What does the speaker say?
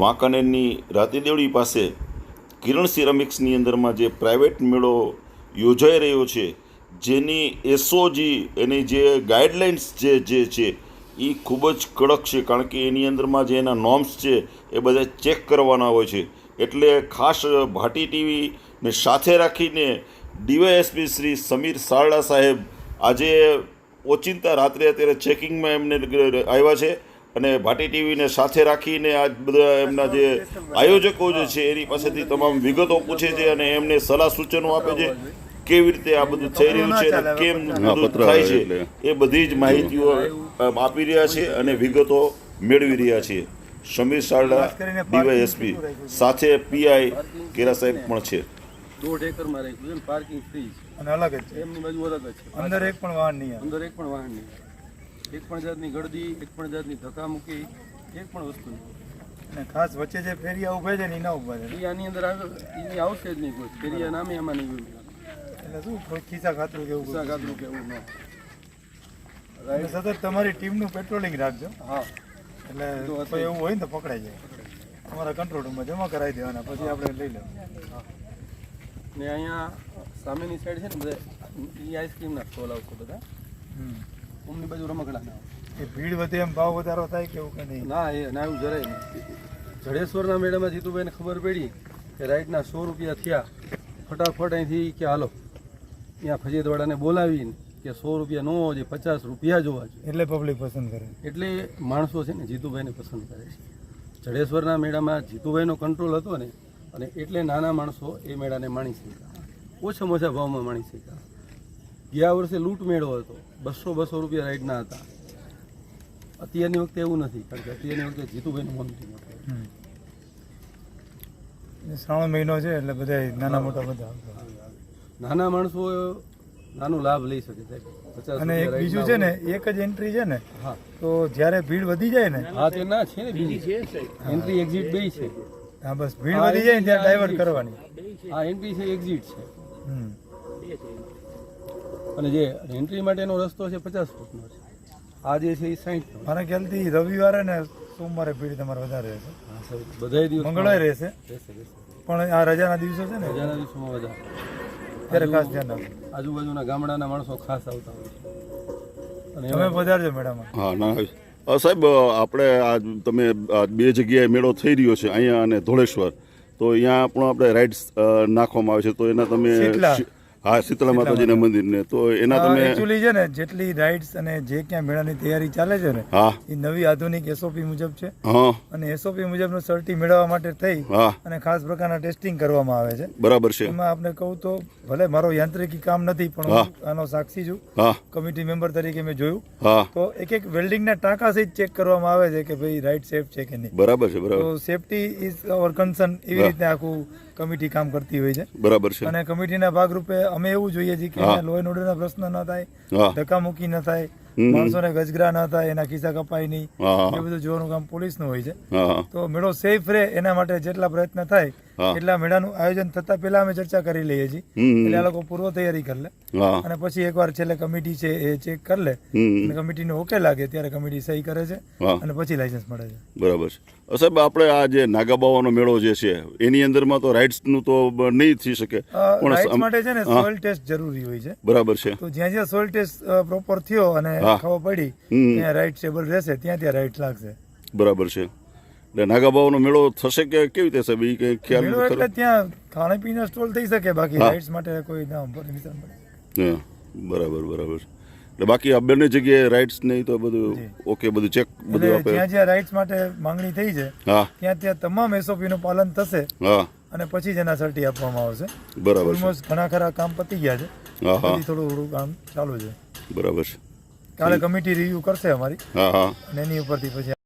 વાંકાનેરની રાતીદેવડી પાસે કિરણ સિરામિક્સની અંદરમાં જે પ્રાઇવેટ મેળો યોજાઈ રહ્યો છે, જેની એસઓજી એની જે ગાઈડલાઇન્સ જે જે છે એ ખૂબ જ કડક છે, કારણ કે એની અંદરમાં જે એના નોર્મ્સ છે, એ બધા ચેક કરવાના હોય છે. એટલે ખાસ ભાટી ટીવીને સાથે રાખીને ડીવાયએસપી શ્રી સમીર સારડા સાહેબ આજે ઓચિંતા રાત્રે અત્યારે ચેકિંગમાં એમને આવ્યા છે. અને ભાટી ટીવીને સાથે રાખીને આ બધા એમના જે આયોજકો જે છે એની પાસેથી તમામ વિગતો પૂછે છે અને એમને સલાહ સૂચનો આપે છે કેવી રીતે આ બધું થઈ રહ્યું છે અને કેમ બધું થાય છે એ બધી જ માહિતીઓ આપી રહ્યા છે અને વિગતો મેળવી રહ્યા છે. સમીર સારડા ડીવાયએસપી સાથે પીઆઈ કેરા સાહેબ પણ છે. દોઢ એકરમાં રાખ્યું છે પાર્કિંગ ફ્રી અને અલગ જ છે. એમની બાજુ અલગ જ છે. અંદર એક પણ વાહન નહીં અંદર એક પણ વાહન નહીં એક પણ જાતની ગળદી એક પણ જાતની ધક્કામુક્કી એક પણ વસ્તુ. અને ખાસ વચ્ચે જે ફેરિયા ઊભા છે ને એના ઊભા છે. એ આની અંદર એની આવશે જ નહીં કોઈ. ફેરિયા નામે એમાં નહીં એટલે શું કોઈ ખિસ્સા ખાતરું કેવું એવું ખાતરું કેવું ન સતત તમારી ટીમનું પેટ્રોલિંગ રાખજો. હા. એટલે તો એવું હોય ને તો પકડાઈ જાય. અમારા કંટ્રોલ રૂમમાં જમા કરાવી દેવાના પછી આપણે લઈ લેવું ને અહીંયા સામેની સાઈડ છે ને બધા એ આઈસ્ક્રીમના સ્ટોલ આવશે બધા. હમ. ઉમની બાજુ રમકડાના એ ભીડ વધે એમ ભાવ વધારો થાય કે એવું કે નહીં? ના એ ના એવું જરાય નહીં. જડેશ્વરના મેળામાં જીતુભાઈને ખબર પડી કે રાઈટના સો રૂપિયા થયા. ફટાફટ અહીંથી કે હાલો ત્યાં ફજીદવાડાને બોલાવીને કે સો રૂપિયા નો જે પચાસ રૂપિયા જોવા જોઈએ. એટલે પબ્લિક પસંદ કરે. એટલે માણસો છે ને જીતુભાઈને પસંદ કરે છે. જડેશ્વરના મેળામાં જીતુભાઈનો કંટ્રોલ હતો ને અને એટલે નાના માણસો એ મેળાને માણી શક્યા. ઓછામાં ઓછા ભાવમાં માણી શક્યા. ગયા વર્ષે લૂંટ મેળો હતો. બસો બસો રૂપિયા રાઈડના હતા. અત્યારની વખતે એવું નથી કારણ કે અત્યારની વખતે જીતુભાઈનું મન નથી મોટું. એ શ્રાવણ મહિનો છે એટલે બધા નાના મોટા બધા નાના માણસો નાનો લાભ લઈ શકે છે અને એક બીજું છે ને એક જ એન્ટ્રી છે ને હા. તો જ્યારે ભીડ વધી જાય ને હા તે ના છે ને બીજી છે એન્ટ્રી એક્ઝિટ બે છે. હા બસ ભીડ વધી જાય ને ત્યાં ડાયવર્ટ કરવાની. આ એન્ટ્રી છે એક્ઝિટ છે. હમ. અને જે એન્ટ્રી માટેનો રસ્તો છે પચાસ ફૂટનો છે. આ જે છે એ સાઠ મારા ખ્યાલથી રવિવારે ને સોમવારે ભીડ તમારે વધારે રહેશે. હા સાહેબ બધાય દિવસ મંગળવારે રહેશે. પણ આ રજાના દિવસો છે ને? રજાના દિવસોમાં વધારે. ત્યારે ખાસ ધ્યાન રાખજો. આજુબાજુના ગામડાના માણસો ખાસ આવતા હોય છે. અને તમે પધારજો મેડમ હા ના અ, સાહેબ આપણે આ તમે બે જગ્યાએ મેળો થઈ રહ્યો છે અહીંયા અને ધોળેશ્વર. તો અહીંયા પણ આપણે રાઇડ્સ નાખવામાં આવે છે. તો એના તમે હા શીતળા માતાજીના મંદિરને. તો એના તમે એકચ્યુઅલી છે ને જેટલી રાઇડ્સ અને જે ક્યાં મેળાની તૈયારી ચાલે છે ને હા. એ નવી આધુનિક એસઓપી મુજબ છે. હા. અને એસઓપી મુજબનું સર્ટી મેળવવા માટે થઈ અને ખાસ પ્રકારના ટેસ્ટિંગ કરવામાં આવે છે. બરાબર છે. એમાં આપને કહું તો ભલે મારો યાંત્રિકી કામ નથી પણ આનો સાક્ષી છું. હા. કમિટી મેમ્બર તરીકે મેં જોયું. હા. તો એક એક વેલ્ડિંગના ટાંકા સહિત ચેક કરવામાં આવે છે કે ભાઈ રાઇટ સેફ છે કે નહીં. બરાબર છે બરાબર. તો સેફટી ઇઝ અવર કન્સર્ન એવી રીતે આખું કમિટી કામ કરતી હોય છે બરાબર છે અને કમિટીના ભાગરૂપે અમે એવું જોઈએ છીએ કે. લો એન્ડ ઓર્ડરના પ્રશ્ન ન થાય ધક્કામુક્કી ન થાય. માણસોને ગજગરા ન થાય એના ખિસ્સા કપાય નહીં એ બધું જોવાનું કામ પોલીસનું હોય છે તો મેળો સેફ રહે એના માટે જેટલા પ્રયત્ન થાય. એટલા મેળાનું આયોજન થતા પહેલા અમે ચર્ચા કરી લઈએ છીએ. એટલે આ લોકો પૂર્વ તૈયારી કરી લે. અને પછી એકવાર છેલ્લે કમિટી છે એ ચેક કરી લે. અને કમિટીને ઓકે લાગે ત્યારે કમિટી સહી કરે છે અને પછી લાયસન્સ મળે છે. બરાબર છે. સાહેબ આપણે આ જે નાગાબાવાનો મેળો જે છે એની અંદરમાં તો રાઇટ્સનું તો નહીં થઈ શકે. પણ રાઇટ્સ માટે છે ને. સોઇલ ટેસ્ટ જરૂરી હોય છે. બરાબર છે. તો જ્યાં જ્યાં સોઇલ ટેસ્ટ પ્રોપર થયો અને. ખબર પડી ત્યાં રાઇટ ટેબલ રહેશે ત્યાં ત્યાં રાઇટ લાગશે. બરાબર છે. એટલે નાગાબાવાનો મેળો થશે કે કેવી રીતે સાહેબ? એ કંઈ ખ્યાલ એટલે ત્યાં ખાણીપીણીના સ્ટોલ થઈ શકે બાકી રાઇડ્સ માટે કોઈ ના પરમિશન મળે બરાબર બરાબર. એટલે બાકી આ બંને જગ્યાએ રાઇડ્સ નહીં તો બધું ઓકે બધું ચેક બધું આપે. જ્યાં જ્યાં રાઇડ્સ માટે માંગણી થઈ છે હા. ત્યાં ત્યાં તમામ એસઓપી નું પાલન થશે હા. અને પછી જ એના સર્ટી આપવામાં આવશે. બરાબર ઓલમોસ્ટ ઘણા ખરા કામ પતી ગયા છે. થોડું થોડું કામ ચાલુ છે. બરાબર છે. કાલે કમિટી રિવ્યુ કરશે અમારી. હા હા. અને એની ઉપરથી પછી